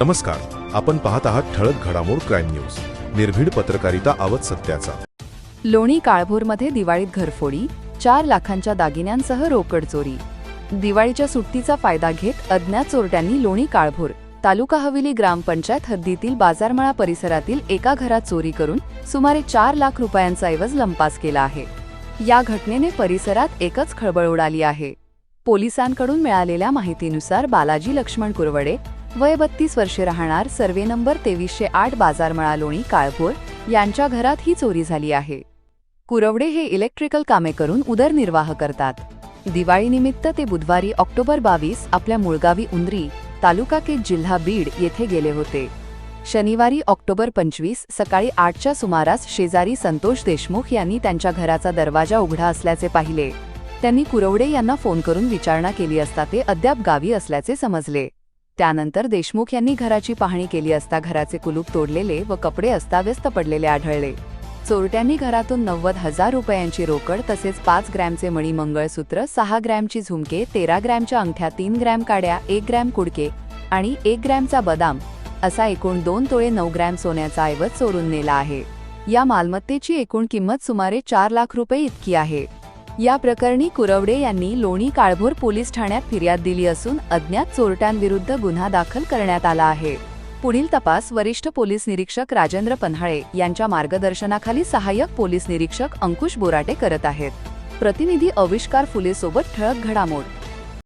नमस्कार आपण पाहत आहात ठळक घडामोड क्राईम न्यूज. निर्भीड पत्रकारिता आवत सत्याचा. लोणी काळभोरमध्ये दिवाळीत घरफोडी चार लाखांच्या दागिन्यांसह रोकड चोरी. दिवाळीच्या सुट्टीचा फायदा घेत अज्ञात चोरट्यांनी लोणी काळभोर तालुका हवेली ग्रामपंचायत हद्दीतील बाजारमळा परिसरातील एका घरात चोरी करून सुमारे चार लाख रुपयांचा ऐवज लंपास केला आहे. या घटनेने परिसरात एकच खळबळ उडाली आहे. पोलिसांकडून मिळालेल्या माहितीनुसार बालाजी लक्ष्मण कुरवडे वय बत्तीस वर्षे राहणार सर्वे नंबर तेवीसशे आठ बाजारमळा लोणी काळभोर यांच्या घरात ही चोरी झाली आहे. कुरवडे हे इलेक्ट्रिकल कामे करून उदरनिर्वाह करतात. दिवाळीनिमित्त ते बुधवारी ऑक्टोबर बावीस आपल्या मुळगावी उंदरी तालुका के जिल्हा बीड येथे गेले होते. शनिवारी ऑक्टोबर पंचवीस सकाळी आठच्या सुमारास शेजारी संतोष देशमुख यांनी त्यांच्या घराचा दरवाजा उघडा असल्याचे पाहिले. त्यांनी कुरवडे यांना फोन करून विचारणा केली असता ते अद्याप गावी असल्याचे समजले. त्यानंतर देशमुख यांनी घराची पाहणी केली असता घराचे कुलूप तोडलेले व कपडे अस्ताव्यस्त पडलेले आढळले. चोरट्यांनी घरातून नव्वद हजार रुपयांची रोकड तसेच पाच ग्रॅमचे मणी मंगळसूत्र सहा ग्रॅमची झुमके तेरा ग्रॅमच्या अंगठ्या तीन ग्रॅम काड्या एक ग्रॅम कुडके आणि एक ग्रॅमचा बदाम असा एकूण दोन तोळे नऊ ग्रॅम सोन्याचा ऐवज चोरून नेला आहे. या मालमत्तेची एकूण किंमत सुमारे चार लाख रुपये इतकी आहे. या प्रकरणी कुरवडे यांनी लोणी काळभोर पोलीस ठाण्यात फिर्याद दिली असून अज्ञात चोरट्यांविरुद्ध गुन्हा दाखल करण्यात आला आहे. पुढील तपास वरिष्ठ पोलीस निरीक्षक राजेंद्र पन्हाळे यांच्या मार्गदर्शनाखाली सहाय्यक पोलीस निरीक्षक अंकुश बोराटे करत आहेत. प्रतिनिधी अविष्कार फुलेसोबत ठळक घडामोड.